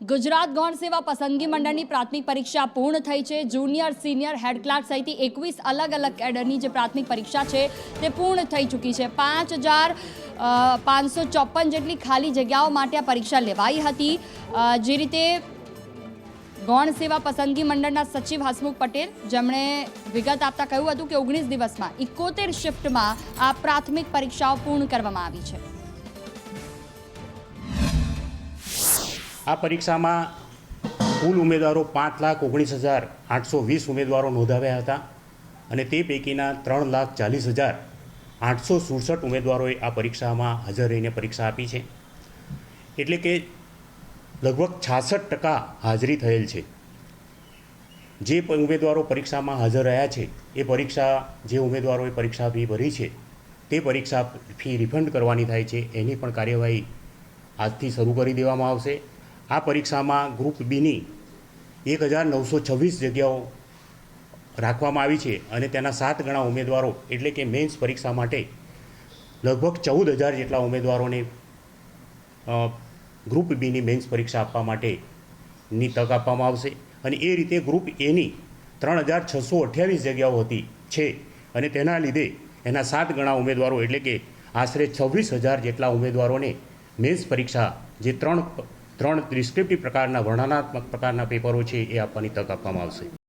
ગુજરાત ગૌણ સેવા પસંદગી મંડળની પ્રાથમિક પરીક્ષા પૂર્ણ થઈ છે. જુનિયર, સિનિયર, હેડ ક્લાર્ક સહિત એકવીસ અલગ અલગ કેડરની જે પ્રાથમિક પરીક્ષા છે તે પૂર્ણ થઈ ચૂકી છે. પાંચ હજાર પાંચસો ચોપન જેટલી ખાલી જગ્યાઓ માટે આ પરીક્ષા લેવાઈ હતી. જે રીતે ગૌણ સેવા પસંદગી મંડળના સચિવ હસમુખ પટેલ જેમણે વિગત આપતા કહ્યું હતું કે ઓગણીસ દિવસમાં ઇકોતેર શિફ્ટમાં આ પ્રાથમિક પરીક્ષાઓ પૂર્ણ કરવામાં આવી છે. આ પરીક્ષામાં કુલ ઉમેદવારો પાંચ લાખ ઓગણીસ હજાર આઠસો વીસ ઉમેદવારો નોંધાવ્યા હતા અને તે પૈકીના ત્રણ લાખ ચાલીસ હજાર આઠસો સુડસઠ ઉમેદવારોએ આ પરીક્ષામાં હાજર રહીને પરીક્ષા આપી છે. એટલે કે લગભગ છાસઠ ટકા હાજરી થયેલ છે. જે ઉમેદવારો પરીક્ષામાં હાજર રહ્યા છે, એ પરીક્ષા જે ઉમેદવારોએ પરીક્ષા ફી ભરી છે, તે પરીક્ષા ફી રિફંડ કરવાની થાય છે, એની પણ કાર્યવાહી આજથી શરૂ કરી દેવામાં આવશે. આ પરીક્ષામાં ગ્રુપ બીની એક હજાર નવસો છવ્વીસ જગ્યાઓ રાખવામાં આવી છે અને તેના સાત ગણા ઉમેદવારો એટલે કે મેન્સ પરીક્ષા માટે લગભગ ચૌદ હજાર જેટલા ઉમેદવારોને ગ્રુપ બીની મેન્સ પરીક્ષા આપવા માટેની તક આપવામાં આવશે. અને એ રીતે ગ્રુપ એની ત્રણ હજાર છસો અઠ્યાવીસ જગ્યાઓ હતી છે અને તેના લીધે એના સાત ગણા ઉમેદવારો એટલે કે આશરે છવ્વીસ હજાર જેટલા ઉમેદવારોને મેન્સ પરીક્ષા જે ત્રણ ત્રણ ડિસ્ક્રિપ્ટિવ પ્રકારના વર્ણનાત્મક પ્રકારના પેપરો છે એ આપવાની તક આપવામાં આવશે.